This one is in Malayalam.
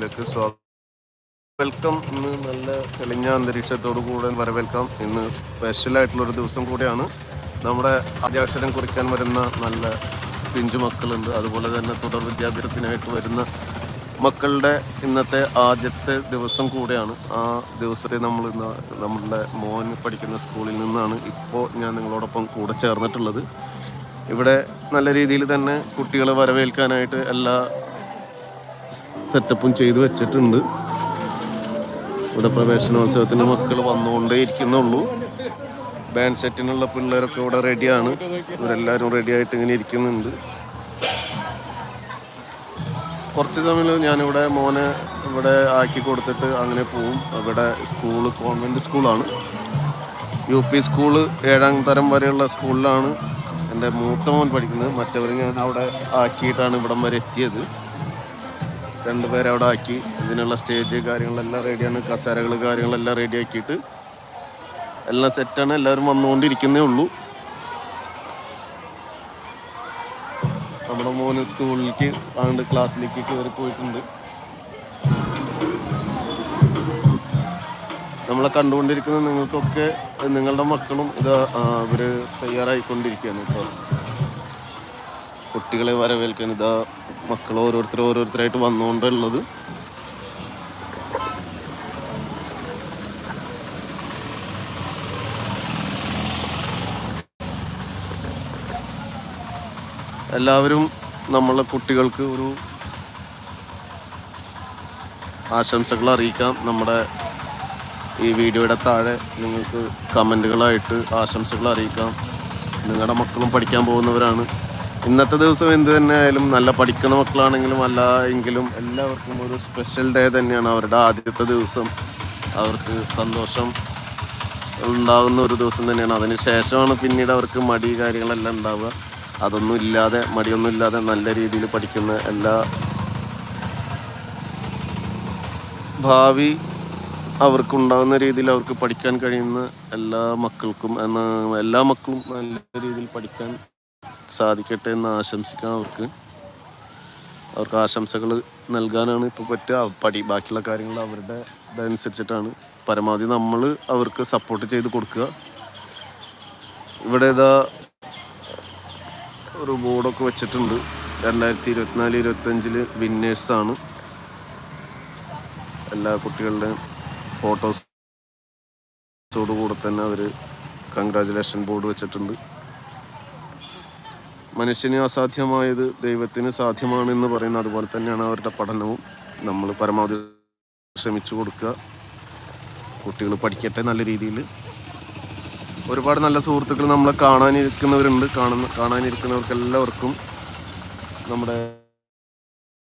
ലേക്ക് വെൽക്കം ഇന്ന് നല്ല തെളിഞ്ഞ അന്തരീക്ഷത്തോടു കൂടെ വരവേൽക്കാം ഇന്ന് സ്പെഷ്യൽ ആയിട്ടുള്ള ഒരു ദിവസം കൂടിയാണ്. നമ്മുടെ ആദ്യാക്ഷരം കുറിക്കാൻ വരുന്ന നല്ല പിഞ്ചു മക്കളുണ്ട്. അതുപോലെ തന്നെ തുടർ വിദ്യാഭ്യാസത്തിനായിട്ട് വരുന്ന മക്കളുടെ ഇന്നത്തെ ആദ്യത്തെ ദിവസം കൂടെയാണ്. ആ ദിവസത്തെ നമ്മൾ ഇന്ന് നമ്മളുടെ മോൻ പഠിക്കുന്ന സ്കൂളിൽ നിന്നാണ് ഇപ്പോൾ ഞാൻ നിങ്ങളോടൊപ്പം കൂടെ ചേർന്നിട്ടുള്ളത്. ഇവിടെ നല്ല രീതിയിൽ തന്നെ കുട്ടികളെ വരവേൽക്കാനായിട്ട് എല്ലാ സെറ്റപ്പും ചെയ്ത് വെച്ചിട്ടുണ്ട്. ഇവിടെ പ്രവേശനോത്സവത്തിന് മക്കൾ വന്നുകൊണ്ടേ ഇരിക്കുന്നുള്ളൂ ബാൻഡ് സെറ്റിനുള്ള പിള്ളേരൊക്കെ ഇവിടെ റെഡിയാണ് ഇവരെല്ലാവരും റെഡി ആയിട്ട് ഇങ്ങനെ ഇരിക്കുന്നുണ്ട്. കുറച്ച് സമയം ഞാനിവിടെ മോനെ ഇവിടെ ആക്കി കൊടുത്തിട്ട് അങ്ങനെ പോവും. അവിടെ സ്കൂൾ കോൺവെന്റ് സ്കൂളാണ് യു പി സ്കൂൾ ഏഴാം തരം വരെയുള്ള സ്കൂളിലാണ് എന്റെ മൂത്ത മോൻ പഠിക്കുന്നത്. മറ്റവർ ഞാൻ അവിടെ ആക്കിയിട്ടാണ് ഇവിടം വരെ എത്തിയത്. രണ്ടുപേരെ അവിടെ ആക്കി. ഇതിനുള്ള സ്റ്റേജ് കാര്യങ്ങളെല്ലാം റെഡിയാണ് കസേരകൾ കാര്യങ്ങളെല്ലാം റെഡി ആക്കിയിട്ട് എല്ലാം സെറ്റാണ് എല്ലാവരും വന്നുകൊണ്ടിരിക്കുന്നേ ഉള്ളൂ. നമ്മുടെ മോന് സ്കൂളിലേക്ക് ആണ്ട് ക്ലാസ്സിലേക്ക് കയറി പോയിട്ടുണ്ട്. നമ്മളെ കണ്ടുകൊണ്ടിരിക്കുന്ന നിങ്ങൾക്കൊക്കെ നിങ്ങളുടെ മക്കളും ഇത് ഇവർ തയ്യാറായിക്കൊണ്ടിരിക്കുകയാണ് ഇപ്പോൾ കുട്ടികളെ വരവേൽക്കാൻ ഇതാ മക്കൾ ഓരോരുത്തർ ഓരോരുത്തരായിട്ട് വന്നുകൊണ്ടുള്ളത് എല്ലാവരും നമ്മളെ കുട്ടികൾക്ക് ഒരു ആശംസകൾ അറിയിക്കാം. നമ്മുടെ ഈ വീഡിയോയുടെ താഴെ നിങ്ങൾക്ക് കമന്റുകളായിട്ട് ആശംസകൾ അറിയിക്കാം. നിങ്ങളുടെ മക്കളും പഠിക്കാൻ പോകുന്നവരാണ്. ഇന്നത്തെ ദിവസം എന്ത് തന്നെ ആയാലും നല്ല പഠിക്കുന്ന മക്കളാണെങ്കിലും അല്ല എങ്കിലും എല്ലാവർക്കും ഒരു സ്പെഷ്യൽ ഡേ തന്നെയാണ് അവരുടെ ആദ്യത്തെ ദിവസം. അവർക്ക് സന്തോഷം ഉണ്ടാകുന്ന ഒരു ദിവസം തന്നെയാണ്. അതിന് ശേഷമാണ് പിന്നീട് അവർക്ക് മടി കാര്യങ്ങളെല്ലാം ഉണ്ടാവുക. അതൊന്നും ഇല്ലാതെ മടിയൊന്നും ഇല്ലാതെ നല്ല രീതിയിൽ പഠിക്കുന്ന എല്ലാ ഭാവി അവർക്കുണ്ടാകുന്ന രീതിയിൽ അവർക്ക് പഠിക്കാൻ കഴിയുന്ന എല്ലാ മക്കൾക്കും എല്ലാ മക്കളും നല്ല രീതിയിൽ പഠിക്കാൻ സാധിക്കട്ടെ എന്ന് ആശംസിക്കാം അവർക്ക്. അവർക്ക് ആശംസകൾ നൽകാനാണ് ഇപ്പോൾ പറ്റുക പടി. ബാക്കിയുള്ള കാര്യങ്ങൾ അവരുടെ ഇതനുസരിച്ചിട്ടാണ്. പരമാവധി നമ്മൾ അവർക്ക് സപ്പോർട്ട് ചെയ്ത് കൊടുക്കുക. ഇവിടെ ഇതാ ഒരു ബോർഡൊക്കെ വെച്ചിട്ടുണ്ട്. രണ്ടായിരത്തി ഇരുപത്തിനാല് ഇരുപത്തഞ്ചിൽ വിന്നേഴ്സാണ് എല്ലാ കുട്ടികളുടെയും ഫോട്ടോസോട് കൂടെ തന്നെ അവർ കൺഗ്രാജുലേഷൻ ബോർഡ് വെച്ചിട്ടുണ്ട്. മനുഷ്യന് അസാധ്യമായത് ദൈവത്തിന് സാധ്യമാണെന്ന് പറയുന്ന അതുപോലെ തന്നെയാണ് അവരുടെ പഠനവും. നമ്മൾ പരമാവധി ശ്രമിച്ചു കൊടുക്കുക. കുട്ടികൾ പഠിക്കട്ടെ നല്ല രീതിയിൽ ഒരുപാട് നല്ല സുഹൃത്തുക്കൾ നമ്മളെ കാണാനിരിക്കുന്നവരുണ്ട്. കാണുന്ന കാണാനിരിക്കുന്നവർക്ക് എല്ലാവർക്കും നമ്മുടെ